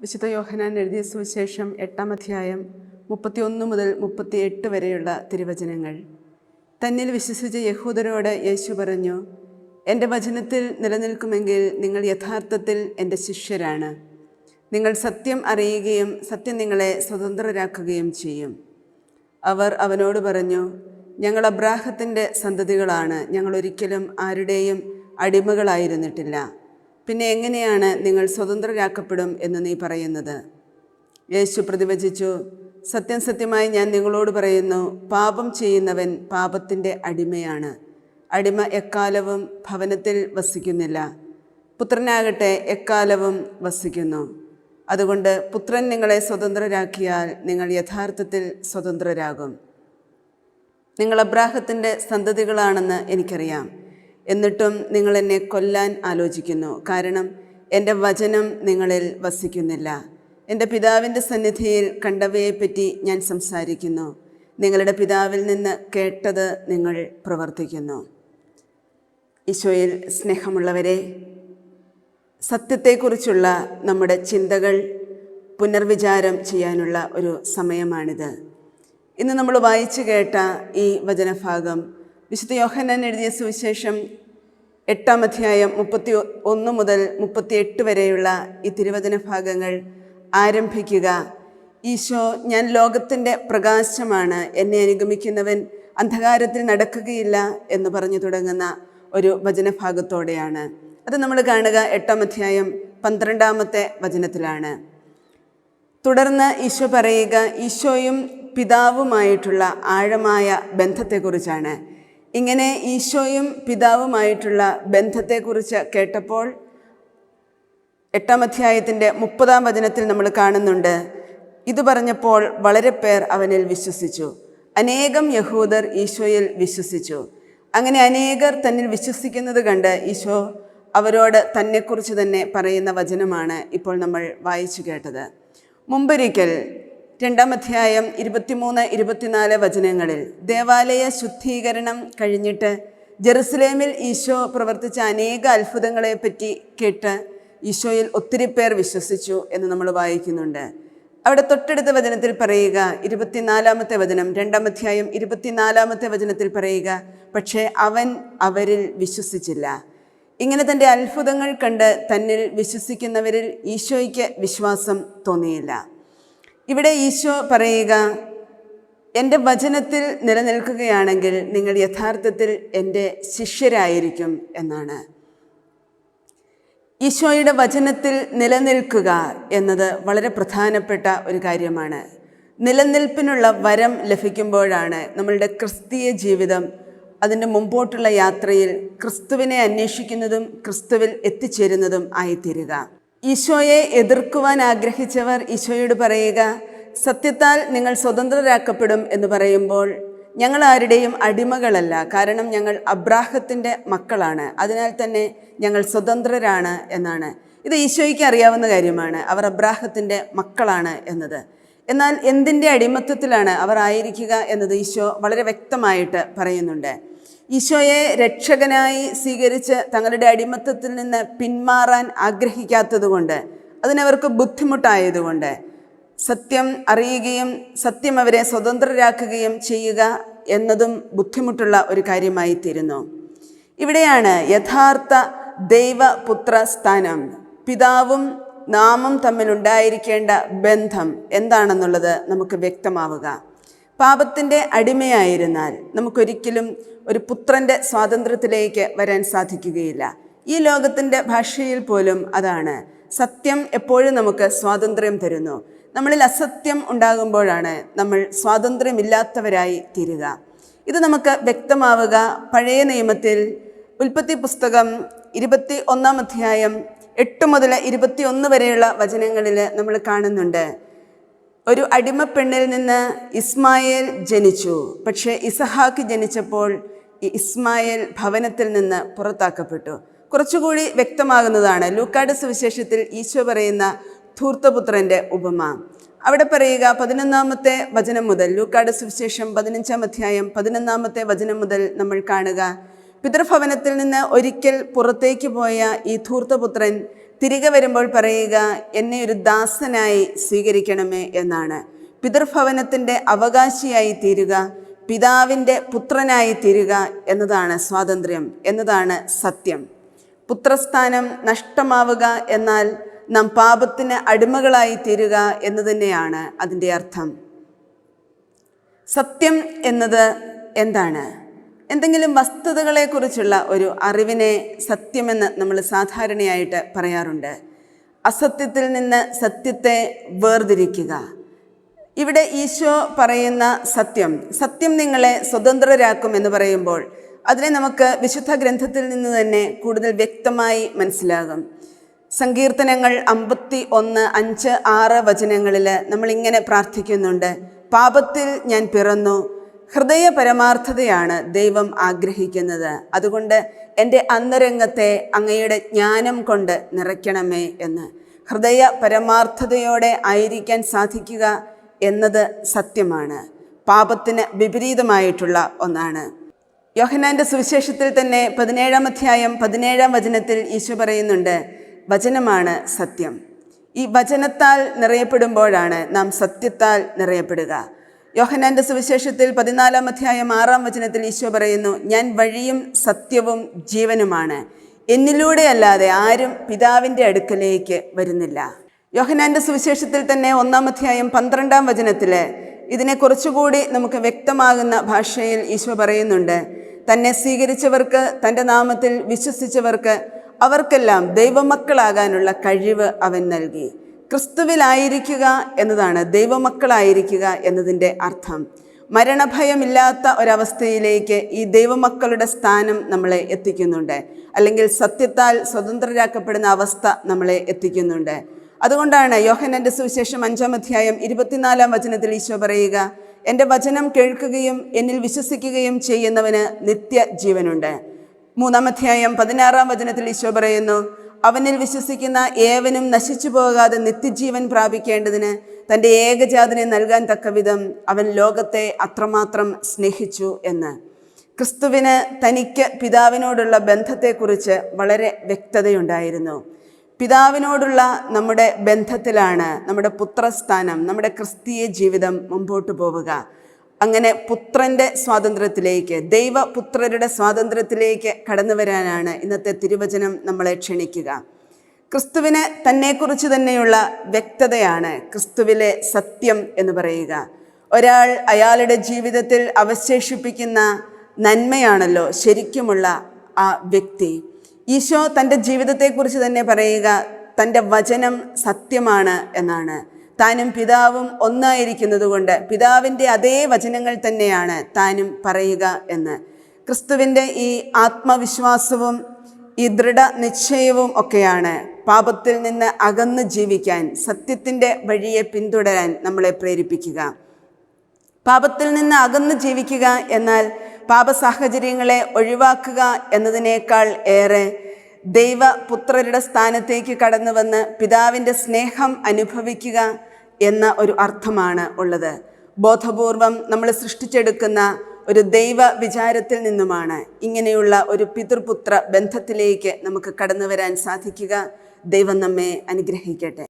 വിശുദ്ധ യോഹനാൻ എഴുതിയ സുവിശേഷം എട്ടാം അധ്യായം മുപ്പത്തിയൊന്ന് മുതൽ മുപ്പത്തിയെട്ട് വരെയുള്ള തിരുവചനങ്ങൾ. തന്നിൽ വിശ്വസിച്ച യഹൂദരോട് യേശു പറഞ്ഞു എന്റെ വചനത്തിൽ നിലനിൽക്കുമെങ്കിൽ നിങ്ങൾ യഥാർത്ഥത്തിൽ എന്റെ ശിഷ്യരാണ്. നിങ്ങൾ സത്യം അറിയുകയും സത്യം നിങ്ങളെ സ്വതന്ത്രരാക്കുകയും ചെയ്യും. അവർ അവനോട് പറഞ്ഞു ഞങ്ങൾ അബ്രാഹത്തിന്റെ സന്തതികളാണ്. ഞങ്ങൾ ഒരിക്കലും ആരുടെയും അടിമകളായിരുന്നിട്ടില്ല. പിന്നെ എങ്ങനെയാണ് നിങ്ങൾ സ്വതന്ത്രരാക്കപ്പെടും എന്ന് നീ പറയുന്നത്? യേശു പ്രതിവചിച്ചു സത്യം സത്യമായി ഞാൻ നിങ്ങളോട് പറയുന്നു പാപം ചെയ്യുന്നവൻ പാപത്തിന്റെ അടിമയാണ്. അടിമ എക്കാലവും ഭവനത്തിൽ വസിക്കുന്നില്ല. പുത്രനാകട്ടെ എക്കാലവും വസിക്കുന്നു. അതുകൊണ്ട് പുത്രൻ നിങ്ങളെ സ്വതന്ത്രരാക്കിയാൽ നിങ്ങൾ യഥാർത്ഥത്തിൽ സ്വതന്ത്രരാകും. നിങ്ങൾ അബ്രാഹത്തിന്റെ സന്തതികളാണെന്ന് എനിക്കറിയാം. എന്നിട്ടും നിങ്ങൾ എന്നെ കൊല്ലാൻ ആലോചിക്കുന്നു. കാരണം എന്റെ വചനം നിങ്ങളിൽ വസിക്കുന്നില്ല. എന്റെ പിതാവിന്റെ സന്നിധിയിൽ കണ്ടവയെപ്പറ്റി ഞാൻ സംസാരിക്കുന്നു. നിങ്ങളുടെ പിതാവിൽ നിന്ന് കേട്ടത് നിങ്ങൾ പ്രവർത്തിക്കുന്നു. ഈശോയിൽ സ്നേഹമുള്ളവരെ സത്യത്തെക്കുറിച്ചുള്ള നമ്മുടെ ചിന്തകൾ പുനർവിചാരം ചെയ്യാനുള്ള ഒരു സമയമാണിത്. ഇന്ന് നമ്മൾ വായിച്ചു കേട്ട ഈ വചനഭാഗം വിശുദ്ധ യോഹന്നാൻ എഴുതിയ സുവിശേഷം എട്ടാം അധ്യായം മുപ്പത്തി ഒന്ന് മുതൽ മുപ്പത്തിയെട്ട് വരെയുള്ള ഈ തിരുവചന ഭാഗങ്ങൾ ആരംഭിക്കുക. ഈശോ ഞാൻ ലോകത്തിന്റെ പ്രകാശമാണ്. എന്നെ അനുഗമിക്കുന്നവൻ അന്ധകാരത്തിൽ നടക്കുകയില്ല എന്ന് പറഞ്ഞു തുടങ്ങുന്ന ഒരു വചനഭാഗത്തോടെയാണ്. അത് നമ്മൾ കാണുക എട്ടാം അധ്യായം പന്ത്രണ്ടാമത്തെ വചനത്തിലാണ്. തുടർന്ന് ഈശോ പറയുക ഈശോയും പിതാവുമായിട്ടുള്ള ആഴമായ ബന്ധത്തെക്കുറിച്ചാണ്. ഇങ്ങനെ ഈശോയും പിതാവുമായിട്ടുള്ള ബന്ധത്തെക്കുറിച്ച് കേട്ടപ്പോൾ എട്ടാം അധ്യായത്തിന്റെ മുപ്പതാം വചനത്തിൽ നമ്മൾ കാണുന്നുണ്ട്. ഇത് പറഞ്ഞപ്പോൾ വളരെ പേർ അവനിൽ വിശ്വസിച്ചു. അനേകം യഹൂദർ ഈശോയിൽ വിശ്വസിച്ചു. അങ്ങനെ അനേകർ തന്നിൽ വിശ്വസിക്കുന്നത് കണ്ട് ഈശോ അവരോട് തന്നെക്കുറിച്ച് തന്നെ പറയുന്ന വചനമാണ് ഇപ്പോൾ നമ്മൾ വായിച്ചു കേട്ടത്. മുമ്പൊരിക്കൽ രണ്ടാം അധ്യായം ഇരുപത്തിമൂന്ന് ഇരുപത്തിനാല് വചനങ്ങളിൽ ദേവാലയ ശുദ്ധീകരണം കഴിഞ്ഞിട്ട് ജെറുസലേമിൽ ഈശോ പ്രവർത്തിച്ച അനേക അത്ഭുതങ്ങളെപ്പറ്റി കേട്ട് ഈശോയിൽ ഒത്തിരി പേർ വിശ്വസിച്ചു എന്ന് നമ്മൾ വായിക്കുന്നുണ്ട്. അവിടെ തൊട്ടടുത്ത വചനത്തിൽ പറയുക ഇരുപത്തിനാലാമത്തെ വചനം രണ്ടാം അധ്യായം ഇരുപത്തിനാലാമത്തെ വചനത്തിൽ പറയുക പക്ഷേ അവൻ അവരിൽ വിശ്വസിച്ചില്ല. ഇങ്ങനെ തന്റെ അത്ഭുതങ്ങൾ കണ്ട് തന്നിൽ വിശ്വസിക്കുന്നവരിൽ ഈശോയ്ക്ക് വിശ്വാസം തോന്നിയില്ല. ഇവിടെ ഈശോ പറയുക എന്റെ വചനത്തിൽ നിലനിൽക്കുകയാണെങ്കിൽ നിങ്ങൾ യഥാർത്ഥത്തിൽ എന്റെ ശിഷ്യരായിരിക്കും എന്നാണ്. ഈശോയുടെ വചനത്തിൽ നിലനിൽക്കുക എന്നത് വളരെ പ്രധാനപ്പെട്ട ഒരു കാര്യമാണ്. നിലനിൽപ്പിനുള്ള വരം ലഭിക്കുമ്പോഴാണ് നമ്മളുടെ ക്രിസ്തീയ ജീവിതം അതിന്റെ മുമ്പോട്ടുള്ള യാത്രയിൽ ക്രിസ്തുവിനെ അന്വേഷിക്കുന്നതും ക്രിസ്തുവിൽ എത്തിച്ചേരുന്നതും ആയിത്തീരുക. ഈശോയെ എതിർക്കുവാൻ ആഗ്രഹിച്ചവർ ഈശോയോട് പറയുക സത്യത്താൽ നിങ്ങൾ സ്വതന്ത്രരാക്കപ്പെടും എന്ന് പറയുമ്പോൾ ഞങ്ങൾ ആരുടെയും അടിമകളല്ല കാരണം ഞങ്ങൾ അബ്രാഹത്തിന്റെ മക്കളാണ്. അതിനാൽ തന്നെ ഞങ്ങൾ സ്വതന്ത്രരാണ് എന്നാണ്. ഇത് ഈശോയ്ക്ക് അറിയാവുന്ന കാര്യമാണ്. അവർ അബ്രാഹത്തിന്റെ മക്കളാണ് എന്നത്. എന്നാൽ എന്തിന്റെ അടിമത്വത്തിലാണ് അവർ ആയിരിക്കുക എന്നത് ഈശോ വളരെ വ്യക്തമായിട്ട് പറയുന്നുണ്ട്. ഈശോയെ രക്ഷകനായി സ്വീകരിച്ച് തങ്ങളുടെ അടിമത്തത്തിൽ നിന്ന് പിന്മാറാൻ ആഗ്രഹിക്കാത്തതുകൊണ്ട് അതിനവർക്ക് ബുദ്ധിമുട്ടായതുകൊണ്ട് സത്യം അറിയുകയും സത്യം അവരെ സ്വതന്ത്രരാക്കുകയും ചെയ്യുക എന്നതും ബുദ്ധിമുട്ടുള്ള ഒരു കാര്യമായി തീരുന്നു ഇവിടെയാണ് യഥാർത്ഥ ദൈവപുത്ര സ്ഥാനം. പിതാവും നാമും തമ്മിലുണ്ടായിരിക്കേണ്ട ബന്ധം എന്താണെന്നുള്ളത് നമുക്ക് വ്യക്തമാവുക. പാപത്തിന്റെ അടിമയായിരുന്നാൽ നമുക്കൊരിക്കലും ഒരു പുത്രന്റെ സ്വാതന്ത്ര്യത്തിലേക്ക് വരാൻ സാധിക്കുകയില്ല. ഈ ലോകത്തിന്റെ ഭാഷയിൽ പോലും അതാണ് സത്യം എപ്പോഴും നമുക്ക് സ്വാതന്ത്ര്യം തരുന്നു. നമ്മളിൽ അസത്യം ഉണ്ടാകുമ്പോഴാണ് നമ്മൾ സ്വാതന്ത്ര്യമില്ലാത്തവരായി തീരുക. ഇത് നമുക്ക് വ്യക്തമാവുക പഴയ നിയമത്തിൽ ഉൽപ്പത്തി പുസ്തകം ഇരുപത്തി ഒന്നാം അധ്യായം എട്ട് മുതൽ ഇരുപത്തി ഒന്ന് വരെയുള്ള വചനങ്ങളിൽ നമ്മൾ കാണുന്നുണ്ട്. ഒരു അടിമപ്പെണ്ണിൽ നിന്ന് ഇസ്മായേൽ ജനിച്ചു. പക്ഷേ ഇസഹാക്ക് ജനിച്ചപ്പോൾ ഈ ഇസ്മായേൽ ഭവനത്തിൽ നിന്ന് പുറത്താക്കപ്പെട്ടു. കുറച്ചുകൂടി വ്യക്തമാകുന്നതാണ് ലൂക്കാട് സുവിശേഷത്തിൽ ഈശോ പറയുന്ന ധൂർത്തപുത്രന്റെ ഉപമ. അവിടെ പറയുക പതിനൊന്നാമത്തെ വചനം മുതൽ ലൂക്കാട് സുവിശേഷം പതിനഞ്ചാം അധ്യായം പതിനൊന്നാമത്തെ വചനം മുതൽ നമ്മൾ കാണുക. പിതൃഭവനത്തിൽ നിന്ന് ഒരിക്കൽ പുറത്തേക്ക് പോയ ഈ ധൂർത്തപുത്രൻ തിരികെ വരുമ്പോൾ പറയുക എന്നെ ഒരു ദാസനായി സ്വീകരിക്കണമേ എന്നാണ്. പിതൃഭവനത്തിന്റെ അവകാശിയായി തീരുക പിതാവിന്റെ പുത്രനായി തീരുക എന്നതാണ് സ്വാതന്ത്ര്യം എന്നതാണ് സത്യം. പുത്രസ്ഥാനം നഷ്ടമാവുക എന്നാൽ നാം പാപത്തിന് അടിമകളായി തീരുക എന്ന് തന്നെയാണ് അതിന്റെ അർത്ഥം. സത്യം എന്നത് എന്താണ്? എന്തെങ്കിലും വസ്തുതകളെക്കുറിച്ചുള്ള ഒരു അറിവിനെ സത്യമെന്ന് നമ്മൾ സാധാരണയായിട്ട് പറയാറുണ്ട്. അസത്യത്തിൽ നിന്ന് സത്യത്തെ വേർതിരിക്കുക. ഇവിടെ ഈശോ പറയുന്ന സത്യം സത്യം നിങ്ങളെ സ്വതന്ത്രരാക്കും എന്ന് പറയുമ്പോൾ അതിനെ നമുക്ക് വിശുദ്ധ ഗ്രന്ഥത്തിൽ നിന്ന് തന്നെ കൂടുതൽ വ്യക്തമായി മനസ്സിലാകും. സങ്കീർത്തനങ്ങൾ അമ്പത്തി ഒന്ന് അഞ്ച് ആറ് വചനങ്ങളിൽ നമ്മളിങ്ങനെ പ്രാർത്ഥിക്കുന്നുണ്ട്. പാപത്തിൽ ഞാൻ പിറന്നു ഹൃദയ പരമാർത്ഥതയാണ് ദൈവം ആഗ്രഹിക്കുന്നത്. അതുകൊണ്ട് എന്റെ അന്തരംഗത്തെ അങ്ങയുടെ ജ്ഞാനം കൊണ്ട് നിറയ്ക്കണമേ എന്ന്. ഹൃദയ പരമാർത്ഥതയോടെ ആയിരിക്കാൻ സാധിക്കുക എന്നത് സത്യമാണ്. പാപത്തിന് വിപരീതമായിട്ടുള്ള ഒന്നാണ്. യോഹനാന്റെ സുവിശേഷത്തിൽ തന്നെ പതിനേഴാം അധ്യായം പതിനേഴാം വചനത്തിൽ ഈശോ പറയുന്നുണ്ട് വചനമാണ് സത്യം. ഈ വചനത്താൽ നിറയപ്പെടുമ്പോഴാണ് നാം സത്യത്താൽ നിറയപ്പെടുക. യോഹനാന്റെ സുവിശേഷത്തിൽ പതിനാലാം അധ്യായം ആറാം വചനത്തിൽ ഈശോ പറയുന്നു ഞാൻ വഴിയും സത്യവും ജീവനുമാണ്. എന്നിലൂടെ അല്ലാതെ ആരും പിതാവിന്റെ അടുക്കലേക്ക് വരുന്നില്ല. യോഹനാന്റെ സുവിശേഷത്തിൽ തന്നെ ഒന്നാം അധ്യായം പന്ത്രണ്ടാം വചനത്തിൽ ഇതിനെ കുറച്ചുകൂടി നമുക്ക് വ്യക്തമാകുന്ന ഭാഷയിൽ ഈശോ പറയുന്നുണ്ട് തന്നെ സ്വീകരിച്ചവർക്ക് തന്റെ നാമത്തിൽ വിശ്വസിച്ചവർക്ക് അവർക്കെല്ലാം ദൈവമക്കളാകാനുള്ള കഴിവ് അവൻ നൽകി. ക്രിസ്തുവിലായിരിക്കുക എന്നതാണ് ദൈവമക്കളായിരിക്കുക എന്നതിന്റെ അർത്ഥം. മരണഭയമില്ലാത്ത ഒരവസ്ഥയിലേക്ക് ഈ ദൈവമക്കളുടെ സ്ഥാനം നമ്മളെ എത്തിക്കുന്നുണ്ട്. അല്ലെങ്കിൽ സത്യത്താൽ സ്വതന്ത്രരാക്കപ്പെടുന്ന അവസ്ഥ നമ്മളെ എത്തിക്കുന്നുണ്ട്. അതുകൊണ്ടാണ് യോഹനന്റെ സുവിശേഷം അഞ്ചാം അധ്യായം ഇരുപത്തിനാലാം വചനത്തിൽ ഈശോ പറയുക എന്റെ വചനം കേൾക്കുകയും എന്നിൽ വിശ്വസിക്കുകയും ചെയ്യുന്നവന് നിത്യജീവനുണ്ട്. മൂന്നാം അധ്യായം പതിനാറാം വചനത്തിൽ ഈശോ പറയുന്നു അവനിൽ വിശ്വസിക്കുന്ന ഏവനും നശിച്ചു പോകാതെ നിത്യജീവൻ പ്രാപിക്കേണ്ടതിന് തന്റെ ഏകജാതനെ നൽകാൻ തക്കവിധം അവൻ ലോകത്തെ അത്രമാത്രം സ്നേഹിച്ചു എന്ന്. ക്രിസ്തുവിന് തനിക്ക് പിതാവിനോടുള്ള ബന്ധത്തെക്കുറിച്ച് വളരെ വ്യക്തതയുണ്ടായിരുന്നു. പിതാവിനോടുള്ള നമ്മുടെ ബന്ധത്തിലാണ് നമ്മുടെ പുത്രസ്ഥാനം നമ്മുടെ ക്രിസ്തീയ ജീവിതം മുമ്പോട്ട് പോവുക. അങ്ങനെ പുത്രന്റെ സ്വാതന്ത്ര്യത്തിലേക്ക് ദൈവപുത്രരുടെ സ്വാതന്ത്ര്യത്തിലേക്ക് കടന്നു വരാനാണ് ഇന്നത്തെ തിരുവചനം നമ്മളെ ക്ഷണിക്കുക. ക്രിസ്തുവിന് തന്നെക്കുറിച്ച് തന്നെയുള്ള വ്യക്തതയാണ് ക്രിസ്തുവിലെ സത്യം എന്ന് പറയുക. ഒരാൾ അയാളുടെ ജീവിതത്തിൽ അവശേഷിപ്പിക്കുന്ന നന്മയാണല്ലോ ശരിക്കുമുള്ള ആ വ്യക്തി. ഈശോ തന്റെ ജീവിതത്തെക്കുറിച്ച് തന്നെ പറയുക തന്റെ വചനം സത്യമാണ് എന്നാണ്. താനും പിതാവും ഒന്നായിരിക്കുന്നതുകൊണ്ട് പിതാവിന്റെ അതേ വചനങ്ങൾ തന്നെയാണ് താനും പറയുക എന്ന്. ക്രിസ്തുവിന്റെ ഈ ആത്മവിശ്വാസവും ഈ ദൃഢ നിശ്ചയവും ഒക്കെയാണ് പാപത്തിൽ നിന്ന് അകന്ന് ജീവിക്കാൻ സത്യത്തിന്റെ വഴിയെ പിന്തുടരാൻ നമ്മളെ പ്രേരിപ്പിക്കുക. പാപത്തിൽ നിന്ന് അകന്ന് ജീവിക്കുക എന്നാൽ പാപ സാഹചര്യങ്ങളെ ഒഴിവാക്കുക എന്നതിനേക്കാൾ ഏറെ ദൈവപുത്രരുടെ സ്ഥാനത്തേക്ക് കടന്നു വന്ന് പിതാവിന്റെ സ്നേഹം അനുഭവിക്കുക എന്ന ഒരു അർത്ഥമാണ് ഉള്ളത്. ബോധപൂർവം നമ്മൾ സൃഷ്ടിച്ചെടുക്കുന്ന ഒരു ദൈവ വിചാരത്തിൽ നിന്നുമാണ് ഇങ്ങനെയുള്ള ഒരു പിതൃപുത്ര ബന്ധത്തിലേക്ക് നമുക്ക് കടന്നു വരാൻ സാധിക്കുക. ദൈവം നമ്മെ അനുഗ്രഹിക്കട്ടെ.